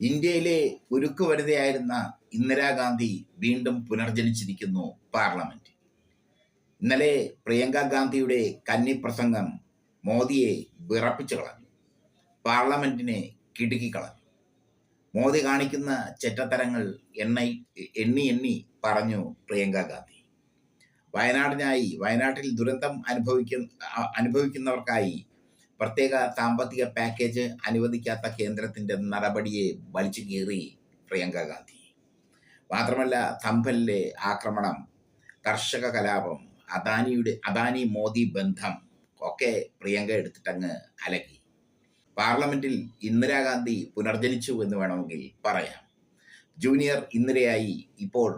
ഇന്ത്യയിലെ ഉരുക്കു വനിതയായിരുന്ന ഇന്ദിരാഗാന്ധി വീണ്ടും പുനർജനിച്ചിരിക്കുന്നു പാർലമെന്റ് ഇന്നലെ പ്രിയങ്ക ഗാന്ധിയുടെ കന്നി പ്രസംഗം മോദിയെ വിറപ്പിച്ചു കളഞ്ഞു. പാർലമെന്റിനെ കിടുക്കിക്കളഞ്ഞു മോദി കാണിക്കുന്ന ചെറ്റത്തരങ്ങൾ എണ്ണ എണ്ണി എണ്ണി പറഞ്ഞു പ്രിയങ്ക ഗാന്ധി. വയനാടിനായി വയനാട്ടിൽ ദുരന്തം അനുഭവിക്കുന്ന അനുഭവിക്കുന്നവർക്കായി പ്രത്യേക സാമ്പത്തിക പാക്കേജ് അനുവദിക്കാത്ത കേന്ദ്രത്തിന്റെ നടപടിയെ വലിച്ചു കീറി പ്രിയങ്ക ഗാന്ധി. മാത്രമല്ല തമ്പലിലെ ആക്രമണം കർഷക കലാപം അദാനിയുടെ അദാനി മോദി ബന്ധം ഒക്കെ പ്രിയങ്ക എടുത്തിട്ടങ്ങ് അലക്കി പാർലമെന്റിൽ ഇന്ദിരാഗാന്ധി പുനർജനിച്ചു എന്ന് വേണമെങ്കിൽ പറയാം. ജൂനിയർ ഇന്ദിരയായി ഇപ്പോൾ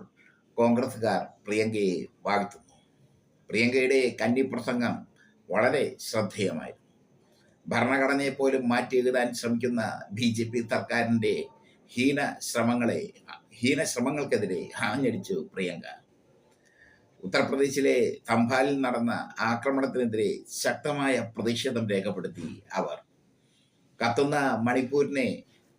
കോൺഗ്രസുകാർ പ്രിയങ്കയെ വാഴ്ത്തുന്നു. പ്രിയങ്കയുടെ കന്നി പ്രസംഗം വളരെ ശ്രദ്ധേയമായിരുന്നു. ഭരണഘടനയെ പോലും മാറ്റി എഴുതാൻ ശ്രമിക്കുന്ന ബി ജെ പി സർക്കാരിന്റെ ഹീന ശ്രമങ്ങളെ ഹീന ശ്രമങ്ങൾക്കെതിരെ ആഞ്ഞടിച്ചു പ്രിയങ്ക. ഉത്തർപ്രദേശിലെ തംഭാലിൽ നടന്ന ആക്രമണത്തിനെതിരെ ശക്തമായ പ്രതിഷേധം രേഖപ്പെടുത്തി അവർ. കത്തുന്ന മണിപ്പൂരിനെ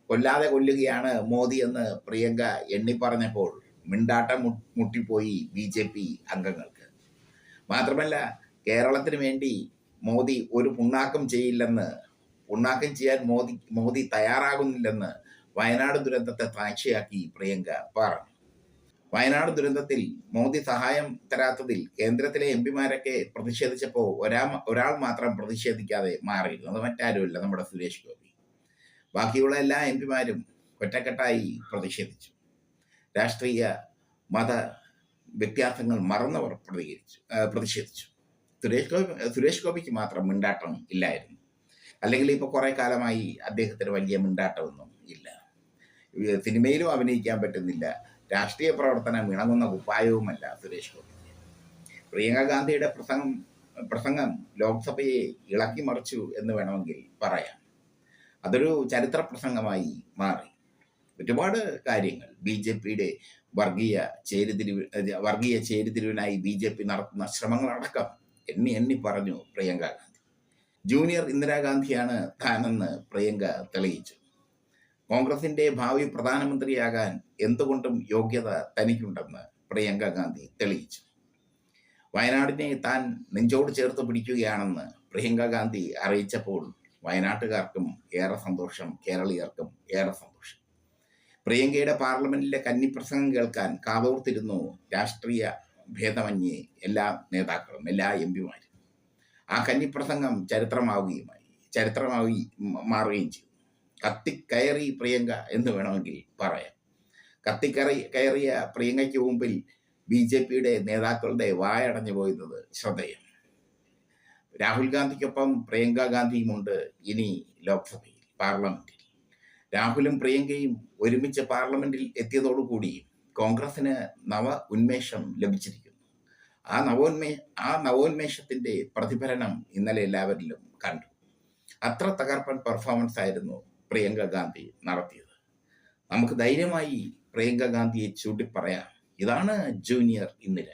കൊല്ലാതെ കൊല്ലുകയാണ് മോദി എന്ന് പ്രിയങ്ക എണ്ണി പറഞ്ഞപ്പോൾ മിണ്ടാട്ടം മുട്ടിപ്പോയി ബി ജെ പി അംഗങ്ങൾക്ക്. മാത്രമല്ല കേരളത്തിന് വേണ്ടി മോദി ഒരു പുണ്ണാക്കം ചെയ്യില്ലെന്ന് പുണ്ണാക്കം ചെയ്യാൻ മോദി മോദി തയ്യാറാകുന്നില്ലെന്ന് വയനാട് ദുരന്തത്തെ സാക്ഷിയാക്കി പ്രിയങ്ക പറഞ്ഞു. വയനാട് ദുരന്തത്തിൽ മോദി സഹായം തരാത്തതിൽ കേന്ദ്രത്തിലെ എം പിമാരൊക്കെ പ്രതിഷേധിച്ചപ്പോൾ ഒരാ ഒരാൾ മാത്രം പ്രതിഷേധിക്കാതെ മാറിയിരുന്നു. അത് മറ്റാരുമല്ല നമ്മുടെ സുരേഷ് ഗോപി. ബാക്കിയുള്ള എല്ലാ എം പിമാരും ഒറ്റക്കെട്ടായി പ്രതിഷേധിച്ചു. രാഷ്ട്രീയ മത വ്യത്യാസങ്ങൾ മറന്നവർ പ്രതികരിച്ചു പ്രതിഷേധിച്ചു. സുരേഷ് ഗോപി സുരേഷ് ഗോപിക്ക് മാത്രം മിണ്ടാട്ടം ഇല്ലായിരുന്നു. അല്ലെങ്കിൽ ഇപ്പോൾ കുറേ കാലമായി അദ്ദേഹത്തിന് വലിയ മിണ്ടാട്ടമൊന്നും ഇല്ല. സിനിമയിലും അഭിനയിക്കാൻ പറ്റുന്നില്ല. രാഷ്ട്രീയ പ്രവർത്തനം ഇണങ്ങുന്ന ഉപായവുമല്ല സുരേഷ് ഗോപി പ്രിയങ്ക ഗാന്ധിയുടെ പ്രസംഗം പ്രസംഗം ലോക്സഭയെ ഇളക്കി മറിച്ചു എന്ന് വേണമെങ്കിൽ പറയാം. അതൊരു ചരിത്ര പ്രസംഗമായി മാറി. ഒരുപാട് കാര്യങ്ങൾ ബി ജെ പിയുടെ വർഗീയ ചേരിതിരിവ് വർഗീയ ചേരിതിരിവിനായി ബി ജെ പി നടത്തുന്ന ശ്രമങ്ങളടക്കം എണ്ണി എണ്ണി പറഞ്ഞു പ്രിയങ്ക ഗാന്ധി. ജൂനിയർ ഇന്ദിരാഗാന്ധിയാണ് താനെന്ന് പ്രിയങ്ക തെളിയിച്ചു. കോൺഗ്രസിന്റെ ഭാവി പ്രധാനമന്ത്രിയാകാൻ എന്തുകൊണ്ടും യോഗ്യത തനിക്കുണ്ടെന്ന് പ്രിയങ്ക ഗാന്ധി തെളിയിച്ചു. വയനാടിനെ താൻ നെഞ്ചോട് ചേർത്ത് പിടിക്കുകയാണെന്ന് പ്രിയങ്ക ഗാന്ധി അറിയിച്ചപ്പോൾ വയനാട്ടുകാർക്കും ഏറെ സന്തോഷം കേരളീയർക്കും ഏറെ സന്തോഷം. പ്രിയങ്കയുടെ പാർലമെന്റിലെ കന്നിപ്രസംഗം കേൾക്കാൻ കാതോർത്തിരുന്നു രാഷ്ട്രീയ ഭേദമന്യേ എല്ലാ നേതാക്കളും എല്ലാ എം പിമാരും. ആ കന്നിപ്രസംഗം ചരിത്രമാവുകയുമായി ചരിത്രമായി മ- മാറുകയും ചെയ്തു. കത്തിക്കയറി പ്രിയങ്ക എന്ന് വേണമെങ്കിൽ പറയാം. കത്തിക്കറി കയറിയ പ്രിയങ്കയ്ക്ക് മുമ്പിൽ ബി ജെ പിയുടെ നേതാക്കളുടെ വായടഞ്ഞു പോയിരുന്നത് ശ്രദ്ധേയം. രാഹുൽ ഗാന്ധിക്കൊപ്പം പ്രിയങ്ക ഗാന്ധിയുമുണ്ട് ഇനി ലോക്സഭയിൽ പാർലമെന്റിൽ. രാഹുലും പ്രിയങ്കയും ഒരുമിച്ച് പാർലമെന്റിൽ എത്തിയതോടുകൂടി കോൺഗ്രസിന് നവ ഉന്മേഷം ലഭിച്ചിരിക്കുന്നു. ആ നവോന്മേ ആ നവോന്മേഷത്തിന്റെ പ്രതിഫലനം ഇന്നലെ എല്ലാവരിലും കണ്ടു. അത്ര തകർപ്പൻ പെർഫോമൻസ് ആയിരുന്നു പ്രിയങ്ക ഗാന്ധി നടത്തിയത്. നമുക്ക് ധൈര്യമായി പ്രിയങ്ക ഗാന്ധിയെ ചൂണ്ടിപ്പറയാം. ഇതാണ് ജൂനിയർ ഇന്ദിര.